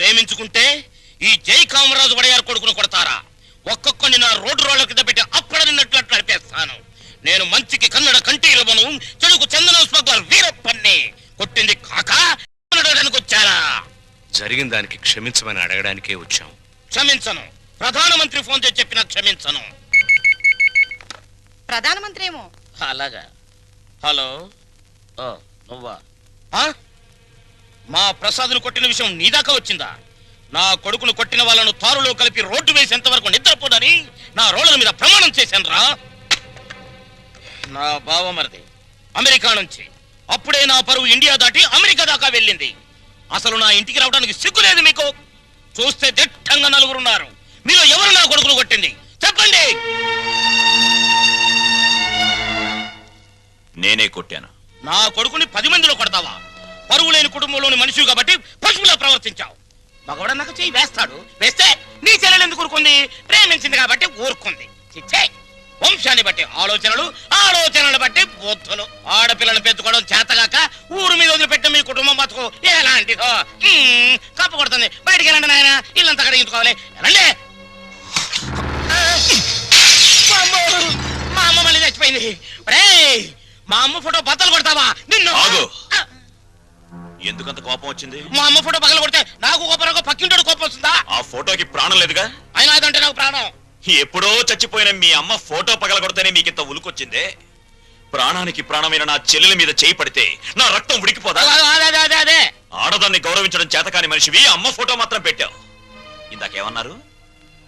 ప్రేమించుకుంటే ఈ జై కామరాజు వడయారు కొడుకును కొడతారా? ఒక్కొక్కని నా రోడ్డు రోడ్ల కింద పెట్టి అక్కడ నిన్నట్లు నడిపేస్తాను. నేను మంచికి కన్నడ కంటీరవను చెడుకు చందన స్మగ్లర్ వీరప్పన్ని కొట్టింది కాక వచ్చారా? జరిగిన దానికి క్షమించమని అడగడానికే వచ్చాం. క్షమించను. ప్రధానమంత్రి ఫోన్ చేసి చెప్పినా క్షమించను. ప్రధానమంత్రి ఏమో? అలాగా. హలో. ఓ, నువ్వా? మా ప్రసాద్ను కొట్టిన విషయం నీ దాకా వచ్చిందా? నా కొడుకును కొట్టిన వాళ్ళను తారులో కలిపి రోడ్డు వేసేంత వరకు నిద్రపోదని నా రోడ్ల మీద ప్రమాణం చేశాను రా నా బావమరిది అమెరికా నుంచి. అప్పుడే నా పరువు ఇండియా దాటి అమెరికా దాకా వెళ్ళింది. అసలు నా ఇంటికి రావడానికి సిగ్గు లేదు మీకు. చూస్తే దిట్టంగా నలుగురున్నారు. మీలో ఎవరు నా కొడుకును కొట్టింది? చెప్పండి. నేనే కొట్టాను. నా కొడుకుని పది మందిలో కొడతావా? పరువు లేని కుటుంబంలోని మనిషి కాబట్టి పశువులా ప్రవర్తించావు. మగవాడన్నాక చెయ్యి వేస్తాడు. వేస్తే నీ చెల్లెలు ఎందుకు ఊరుకుంది? ప్రేమించింది కాబట్టి ఊరుకుంది. చిచ్చే వంశాన్ని బట్టి ఆలోచనలు ఆలోచనలు బట్టి బుద్ధులు ఆడపిల్లను పెంచుకోవడం చేతగాక ఊరు మీద వదిలిపెట్టిన మీ కుటుంబం బతుకు ఎలాంటిదో. మ్మ్, కప్పు కొడుతుంది. బయటికి వెళ్ళండి నాయన. ఇల్లంతా కడిగించుకోవాలి. రండి మా అమ్మ మళ్ళీ చచ్చిపోయింది. మా అమ్మ ఫోటో బద్దలు కొడతావా? నిన్ను. ఎందుకంత కోపం వచ్చింది? మా అమ్మ ఫోటో పగల కొడితే నాకు కోపం పక్కింటోడు కోపం వస్తుందా? ఆ ఫోటోకి ప్రాణం లేదుగా? అయినా అదంటే నాకు ప్రాణం. ఎప్పుడో చచ్చిపోయిన మీ అమ్మ ఫోటో పగలగొడితేనే మీకింత ఉలుకొచ్చిందే. ప్రాణానికి ప్రాణమైన నా చెల్లెల మీద చేయి పడితే నా రక్తం ఉడికిపోదా? అదే ఆడదాన్ని గౌరవించడం చేతకాని మనిషివి అమ్మ ఫోటో మాత్రం పెట్టావు. ఇందాకేమన్నారు?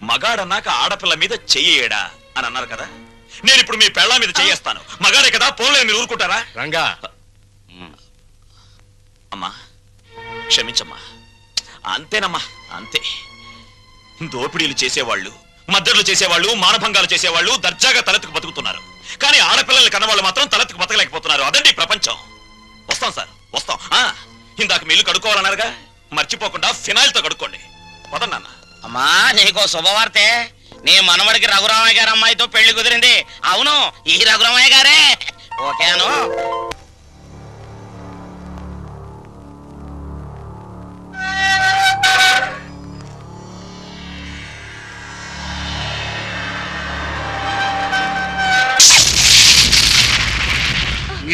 మగాడన్నాక ఆడపిల్ల మీద చెయ్యేడా అని అన్నారు కదా? నేను ఇప్పుడు మీ పెళ్ళ మీద చెయ్యేస్తాను మగాడే కదా పోలే మీరు ఊరుకుంటారా? రంగా అమ్మా క్షమించమ్మా. అంతేనమ్మా అంతే. దోపిడీలు చేసేవాళ్ళు మద్దతులు చేసేవాళ్ళు మానభంగాలు చేసేవాళ్ళు దర్జాగా తలెత్తుకు బతుకుతున్నారు. కానీ ఆడపిల్లల్ని కన్నవాళ్ళు మాత్రం తలెత్తుకు బతకలేకపోతున్నారు. అదండి ప్రపంచం. వస్తాం సార్ వస్తాం. ఆ, ఇందాక మీలు కడుక్కోవాలన్నారుగా? మర్చిపోకుండా ఫినాయిల్తో కడుక్కోండి. పదన్నాన్న అమ్మా నీకో శుభవార్తే. నీ మనవడికి రఘురామయ్య గారు అమ్మాయితో పెళ్ళి కుదిరింది. అవును ఈ రఘురామయ్య గారే. ఓకేను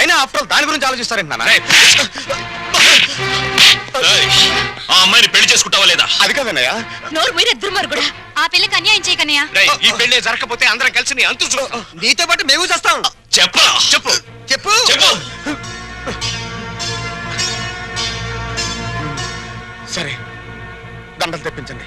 అయినా ఆఫ్టర్ ఆల్ దాని గురించి ఆలోచిస్తారేంటి నాన్న? రేయ్, ఆ అమ్మాయిని పెళ్ళి చేసుకుంటావా లేదా? అది కాదన్నయ్య. నోరు మీరే దుర్మార్గుడా. ఆ పిల్లకి అన్యాయం చేయకనయ్యా ఈ పెళ్ళి జరగకపోతే అందరం కలిసి నీ అంతు చూస్తాం. నీతో పాటు మేము చేస్తాం. చెప్పరా చెప్పు. చెప్పు. చెప్పు. సరే. దండలు తెప్పించండి.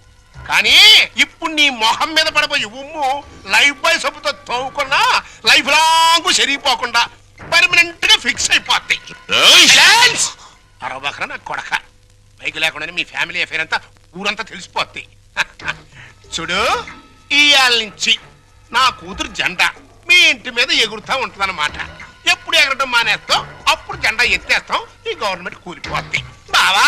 కానీ ఇప్పుడు నీ మొహం మీద పడబోయే ఉమ్ము లైఫ్ బాయ్ సబ్బుతో తోవుకున్నా లైఫ్ లాంగ్ సరిగిపోకుండా పర్మనెంట్గా ఫిక్స్ అయిపోద్ది. రేయ్! అరవబకరా నా కొడక. బైక్ లేకుండానే మీ ఫ్యామిలీ అఫేర్ అంతా ఊరంతా తెలిసిపోద్ది. చూడు ఇయాల నుంచి నా కూతురు జెండా మీ ఇంటి మీద ఎగురుతా ఉంటుందన్నమాట. ఎప్పుడు ఎగరటం మానేస్తాం అప్పుడు జెండా ఎత్తేస్తాం ఈ గవర్నమెంట్ కూలిపోద్ది. బావా!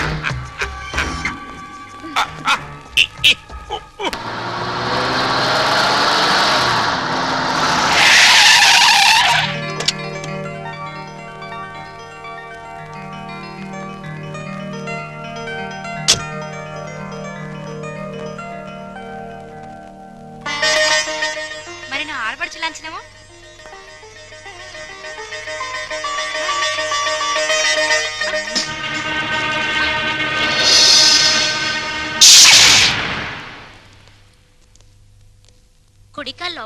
えっえっ?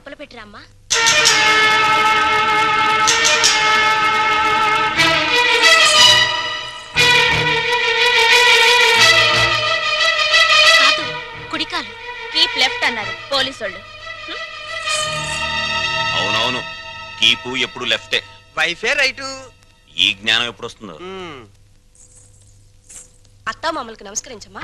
లోపల పెట్టిరమ్మా. కాదు కుడికాలు. కీప్ లెఫ్ట్ అన్నారు పోలీసోళ్ళు. అవునవును కీపు ఎప్పుడు లెఫ్టే. వైఫే రైటు. ఈ జ్ఞానం ఎప్పుడు వస్తుందో. అత్తా మామూలుకు నమస్కరించమ్మా.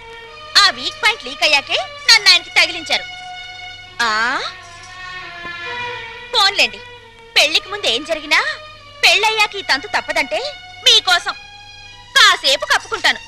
ఆ వీక్ పాయింట్ లీక్ అయ్యాకే నన్ను ఆయనకి తగిలించారు. ఆ? పోన్లేండి. పెళ్ళికి ముందు ఏం జరిగినా పెళ్ళయ్యాక ఈ తంతు తప్పదంటే మీకోసం. కాసేపు కప్పుకుంటాను.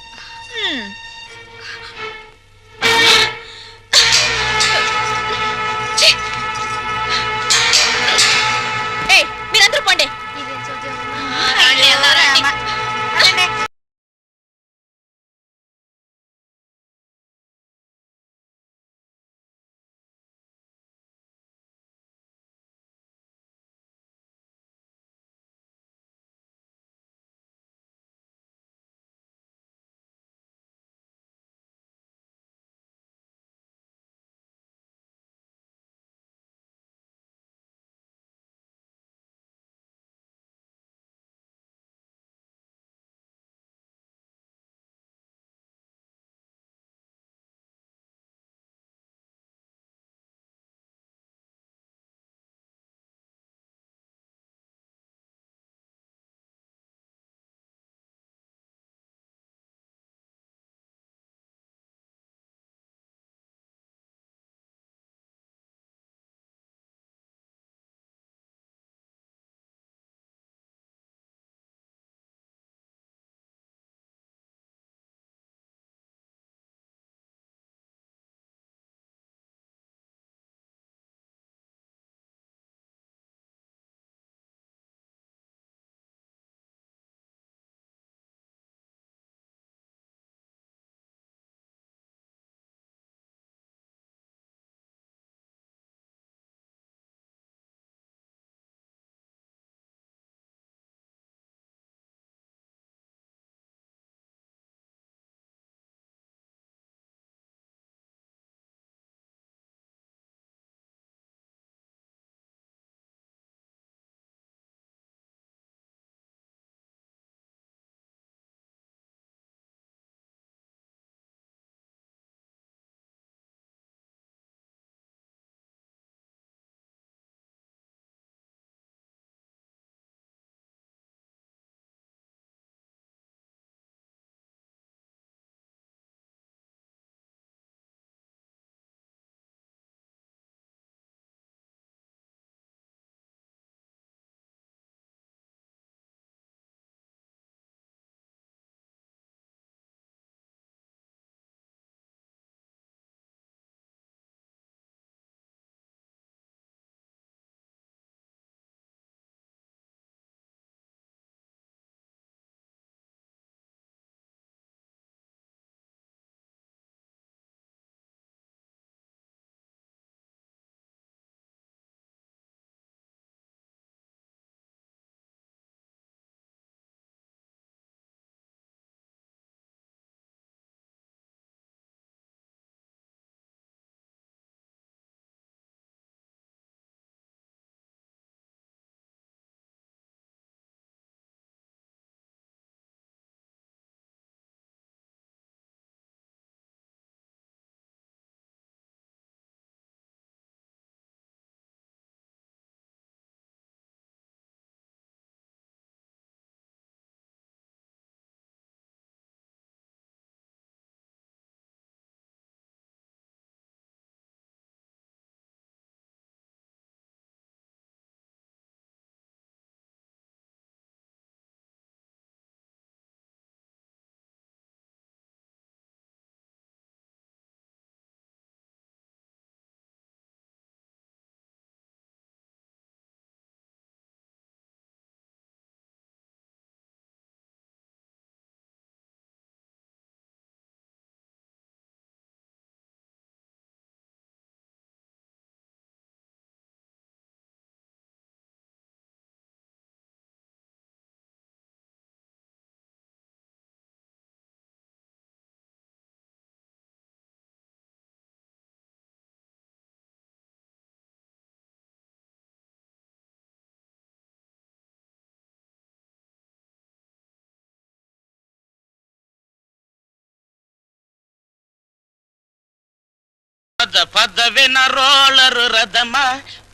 పద పదవెన రోలర్ రథమా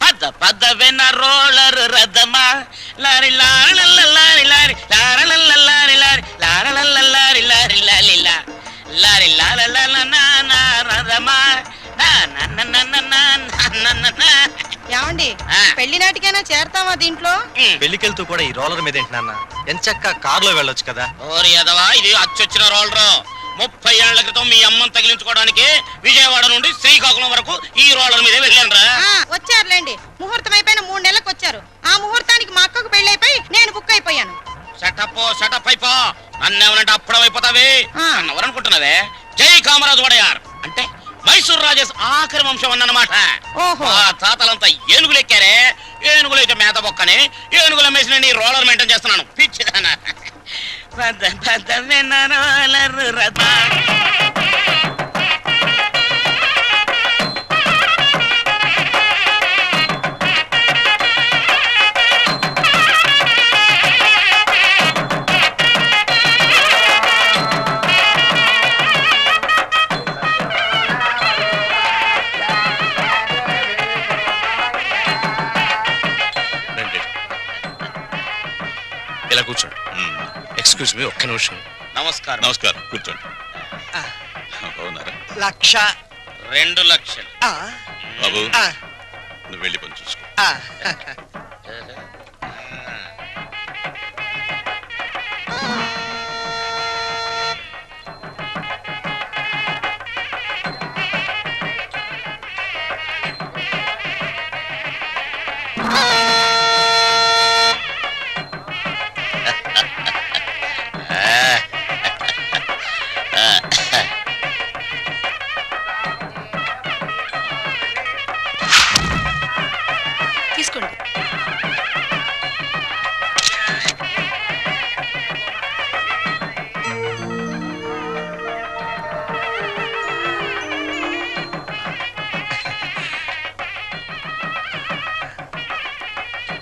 పద పదవెన రోలర్ రథమా. లారి లారల లారి లారి లారల లారి లారి లారల లారి లారి లాలి లారి లాల లాల నానా రథమా. పెళ్ళి నాటికైనా చేరతావా దీంట్లో? పెళ్ళికెళ్తూ కూడా ఈ రోలర్ మీద ఏంటి నాన్న? ఎంచక్క కారులో వెళ్ళొచ్చు కదా? ఓరి అదవా ఇది అచ్చొచ్చిన రోలరు. ముప్పై ఏళ్ళ క్రితం మీ అమ్మని తగిలించుకోవడానికి విజయవాడ నుండి శ్రీకాకుళం వరకు ఈ రోలర్ మీదే వెళ్ళాను రా ఆ, వచ్చారులేండి. ముహూర్తం అయిపోయిన మూడు నెలలకు వచ్చారు. ఆ ముహూర్తానికి మా అక్కకు పెళ్ళి అయిపోయి నేను బుక్ అయిపోయాను. సెటప్ సెటప్ అయిపో. నన్నేమనంటే అప్పుడం అయిపోతావే. ఎవరనుకుంటున్నావే జై కామరాజు వడయార్. అంటే మైసూర్ రాజేష్ ఆఖరి వంశం అన్నమాట. తాతలంతా ఏనుగులు ఎక్కారే. ఏనుగులు అయితే మేత బొక్కని ఏనుగుల మేసిన నీ రోలర్ మెయింటైన్ చేస్తున్నాను. పిచ్చిదానా. పద పద విన రోలర్ రథ ఇలా కూర్చోండి. ఎక్స్క్యూజ్ మీ ఒక్క నిమిషం. నమస్కారం. నమస్కారం. కూర్చోండి. బాగున్నారా? లక్ష రెండు లక్షలు. బాబు ఆ, నువ్వు వెళ్ళి పని చూసుకో.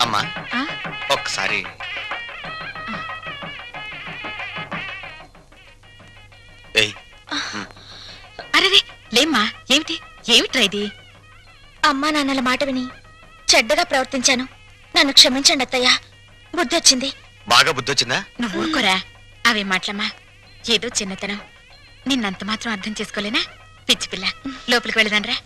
అమ్మా? ఒక్కసారి. అరే లేమ్మా ఏమిటి? ఏమిట్రా ఇది? అమ్మా నాన్నల మాట విని చెడ్డగా ప్రవర్తించాను. నన్ను క్షమించండి అత్తయ్య. బుద్ధి వచ్చింది బాగా బుద్ధి వచ్చిందా నువ్వు ఊరుకోరా. అవే మాటలమ్మా. ఏదో చిన్నతనం. నిన్నంత మాత్రం అర్థం చేసుకోలేనా? పిచ్చి పిల్ల. లోపలికి వెళ్ళదానరా.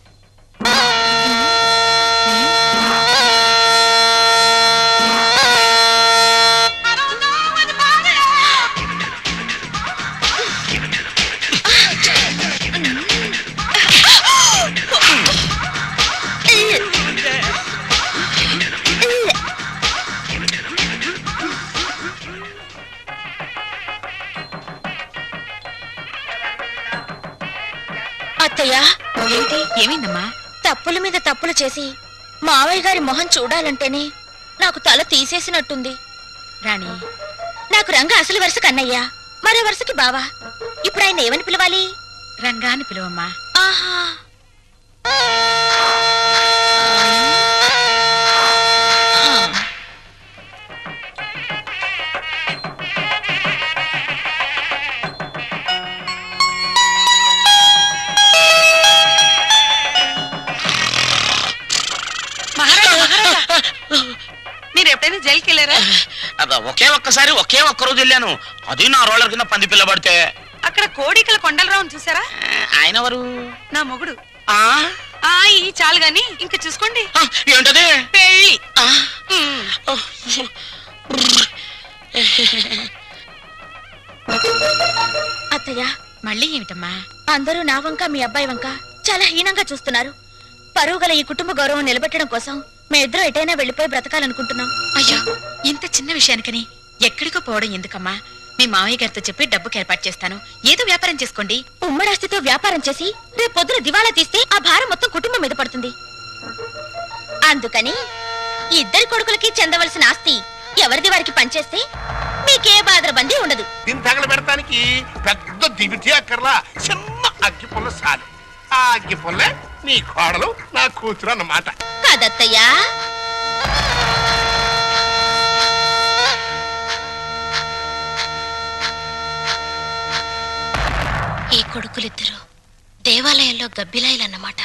అత్తయ్య ఏంటి? ఏమైందమ్మా? తప్పుల మీద తప్పులు చేసి మావయ్య గారి మొహం చూడాలంటేనే నాకు తల తీసేసినట్టుంది. రాణి. నాకు రంగ అసలు వరుస కన్నయ్య. మరో వరుసకి బావా. ఇప్పుడు ఆయన ఏమని పిలవాలి? రంగాన్ని పిలువమ్మా. ఆహా. జైలుకి వెళ్ళారా అబ్బా, ఒకే ఒక్కసారి ఒకే ఒక్క రోజు వెళ్ళాను. అది నా రోలర్ కింద పంది పిల్ల పడితే అక్కడ కోడికల కొండలరావును చూసారా ఆ, ఆయన ఎవరు? నా మొగుడు. ఆ? ఆ ఈ చాలు గాని ఇంక చూసుకోండి. ఆ, ఏంటది? పెళ్ళి. ఆ, ఉమ్. ఓ, అత్తయ్య. మళ్ళీ ఏమిటమ్మా? అందరూ నా వంక మీ అబ్బాయి వంక చాలా హీనంగా చూస్తున్నారు. పరువు గల ఈ కుటుంబ గౌరవం నిలబెట్టడం కోసం మేమిద్దరం ఎటైనా వెళ్ళిపోయి బ్రతకాలనుకుంటున్నాం. అయ్యో ఇంత చిన్న విషయానికని. ఎక్కడికో పోవడం ఎందుకమ్మా? మీ మావయ్య గారితో చెప్పి డబ్బుకి ఏర్పాటు చేస్తాను. ఏదో వ్యాపారం చేసుకోండి. ఉమ్మడాస్తితో వ్యాపారం చేసి రేపు పొద్దున దివాలా తీస్తే ఆ భారం మొత్తం కుటుంబం మీద పడుతుంది. అందుకని ఇద్దరి కొడుకులకి చెందవలసిన ఆస్తి ఎవరిది వారికి పంచేస్తే మీకే బాధరబందీ ఉండదు. దీన్ని తగల పెడతానికి పెద్ద దివిటి అక్కర్లా చిన్న అగ్గి పుల్ల సాలు ఆ అగ్గి పుల్లే నీ కోడలు నా కూతురు అన్నమాట. కాదత్తయ్యా. ఈ కొడుకులిద్దరూ దేవాలయంలో గబ్బిలాయలన్నమాట.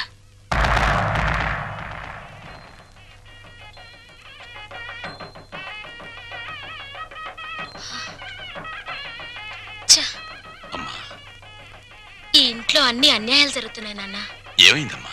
ఈ ఇంట్లో అన్ని అన్యాయాలు జరుగుతున్నాయి నాన్న. ఏమైందమ్మా?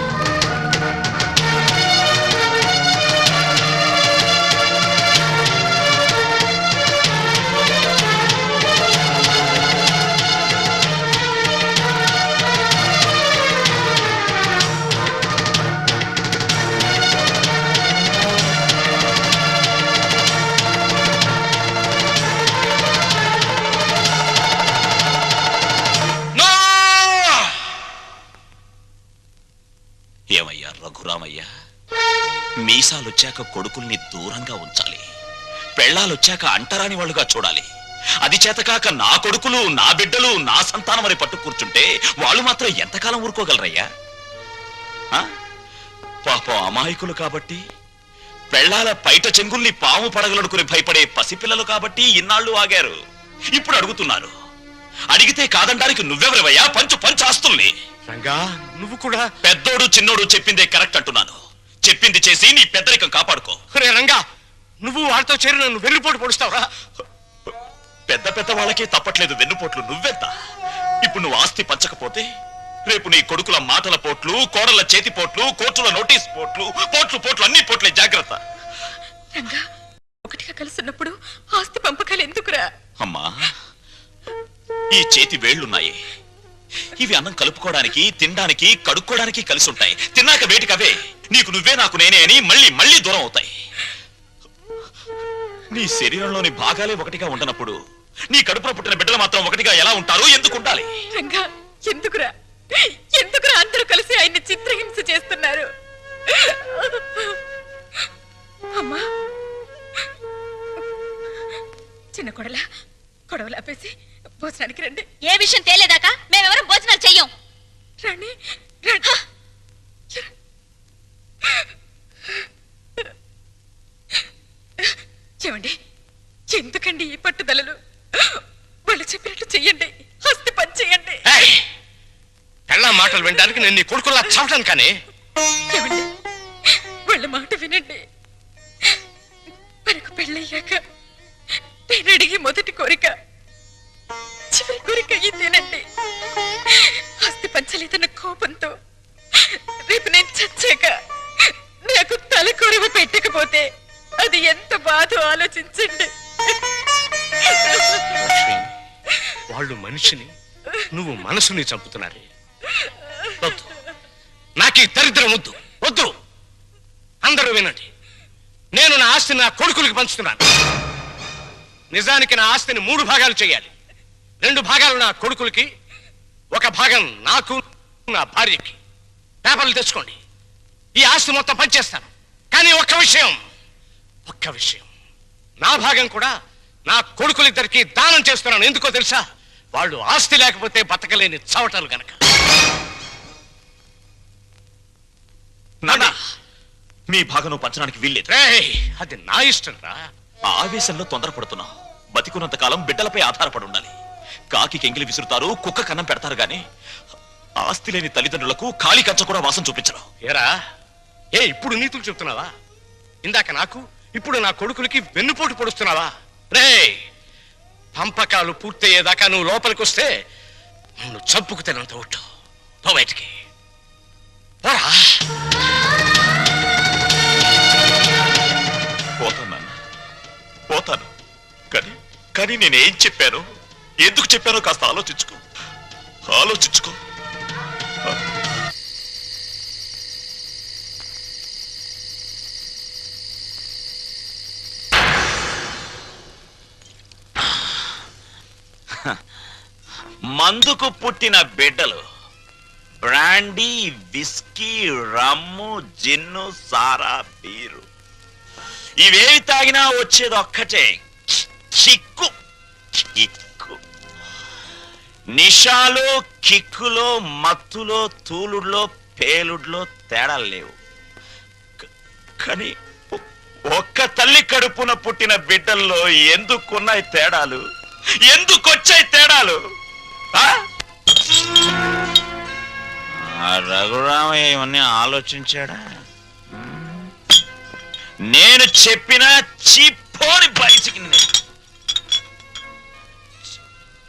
మీసాలొచ్చాక కొడుకుల్ని దూరంగా ఉంచాలి. పెళ్ళాలొచ్చాక అంటరాని వాళ్ళుగా చూడాలి. అది చేతకాక నా కొడుకులు నా బిడ్డలు నా సంతానం అని పట్టు కూర్చుంటే వాళ్ళు మాత్రం ఎంతకాలం ఊరుకోగలరయ్యా? పాపం అమాయకులు కాబట్టి పెళ్ళాల పైట చెంగుల్ని పాము పడగలనుకుని భయపడే పసిపిల్లలు కాబట్టి ఇన్నాళ్ళు ఆగారు. ఇప్పుడు అడుగుతున్నారు. అడిగితే కాదనడానికి నువ్వెవరివయ్యా? పంచు పంచు ఆస్తుల్ని. రంగా నువ్వు కూడా పెద్దోడు చిన్నోడు చెప్పిందే కరెక్ట్ అంటున్నాను. చెప్పింది చేసి నీ పెద్దరికం కాపాడుకో. రే రంగా నువ్వు వాళ్ళతో చేరి నన్ను వెర్రిపోటు పొడుస్తావురా? పెద్ద పెద్ద వాళ్ళకే తప్పట్లేదు వెన్నుపోట్లు నువ్వెంత? ఇప్పుడు నువ్వు ఆస్తి పంచకపోతే రేపు నీ కొడుకుల మాటల పోట్లు కోడల చేతి పోట్లు కోర్టుల నోటీస్ పోట్లు పోట్లు పోట్లు అన్ని పోట్లే జాగ్రత్త. రంగా ఒకటిగా కలుసున్నప్పుడు ఆస్తి పంపకాలు ఎందుకురా? అమ్మా ఈ చేతి వేళ్ళున్నాయి ఇవి అన్నం కలుపుకోవడానికి తినడానికి కడుక్కోవడానికి కలిసి ఉంటాయి. తిన్నాక వేటికవే నీకు నువ్వే నాకు నేనే అని మళ్ళీ మళ్ళీ దూరం అవుతాయి. నీ శరీరంలోని భాగాలే ఒకటిగా ఉండనప్పుడు నీ కడుపున పుట్టిన బిడ్డలు మాత్రం ఒకటిగా ఎలా ఉంటారు? ఎందుకు ఉండాలి? రంగా ఎందుకురా? ఎందుకురా అందరూ కలిసి ఆయన్ని చిత్రహింస చేస్తున్నారు? అమ్మా. చిన్న కొడలా కొడవలు ఆపేసి భోజనానికి రండి. ఏ విషయం తేలేదాకా? మేమెవరం భోజనాలు చెయ్యం. రండి రండి ఏమండి ఎందుకండి ఈ పట్టుదలలు? వాళ్ళు చెప్పినట్టు చెయ్యండి హస్తి పని చెయ్యండి. పెళ్ళ మాటలు వినడానికి నేను నీ కొడుకులా చావటాను కానీ. ఏమండి వాళ్ళ మాట వినండి. మనకు పెళ్ళయ్యాక నేను అడిగి మొదటి కోరిక చివరి కోరిక ఇదేనండి ఆస్తి పంచలేదన్న కోపంతో రేపు నేను చచ్చాక నాకు తల కొరవ పెట్టకపోతే అది ఎంత బాధో ఆలోచించండి. వాళ్ళు మనిషిని నువ్వు మనసుని చంపుతున్నారే. వద్దు. నాకు దరిద్రం వద్దు. వద్దు. అందరూ వినండి. నేను నా ఆస్తిని నా కొడుకులకి పంచుతున్నాను. నిజానికి నా ఆస్తిని మూడు భాగాలు చేయాలి. రెండు భాగాలు నా కొడుకులకి ఒక భాగం నాకు నా భార్యకి. పేపర్లు తెచ్చుకోండి. ఈ ఆస్తి మొత్తం పంచేస్తాను కానీ ఒక్క విషయం ఒక్క విషయం. నా భాగం కూడా నా కొడుకులిద్దరికి దానం చేస్తున్నాను. ఎందుకో తెలుసా? వాళ్ళు ఆస్తి లేకపోతే బతకలేని చవటలు గనక. నాన్న మీ భాగం పంచడానికి వీల్లేదు. అది నా ఇష్టం రా. ఆ ఆవేశంలో తొందరపడుతున్నావు. బతికున్నంత కాలం బిడ్డలపై ఆధారపడి ఉండాలి. కాకి కెంగిలి విసురుతారు కుక్క కన్నం పెడతారు గాని ఆస్తి లేని తల్లిదండ్రులకు ఖాళీ కంచ కూడా వాసం చూపించరు. ఏరా? ఏ ఇప్పుడు నీతులు చెప్తున్నావా? ఇందాక నాకు ఇప్పుడు నా కొడుకులకి వెన్నుపోటు పొడుస్తున్నావా? రే పంపకాలు పూర్తయ్యేదాకా నువ్వు లోపలికి వస్తే నువ్వు చంపుకు తినంత ఒట్టు. పో బయటికి. పోతాను పోతాను. కానీ కానీ నేనేం చెప్పాను? ఎందుకు చెప్పానో కాస్త ఆలోచించుకో. ఆలోచించుకో. మందుకు పుట్టిన బిడ్డలు. బ్రాండీ విస్కీ రమ్ము జిన్ను సారా బీరు. ఇవేవి తాగినా వచ్చేది ఒక్కటే. చిక్కు. నిషాలో కిక్కులో మత్తులో తూలుడులో పేలుడులో తేడాలు లేవు. కానీ ఒక్క తల్లి కడుపున పుట్టిన బిడ్డల్లో ఎందుకున్నాయి తేడాలు? ఎందుకొచ్చాయి తేడాలు? ఆ? రఘురామయ్య ఇవన్నీ ఆలోచించాడా? నేను చెప్పిన చిప్పోని బయటికి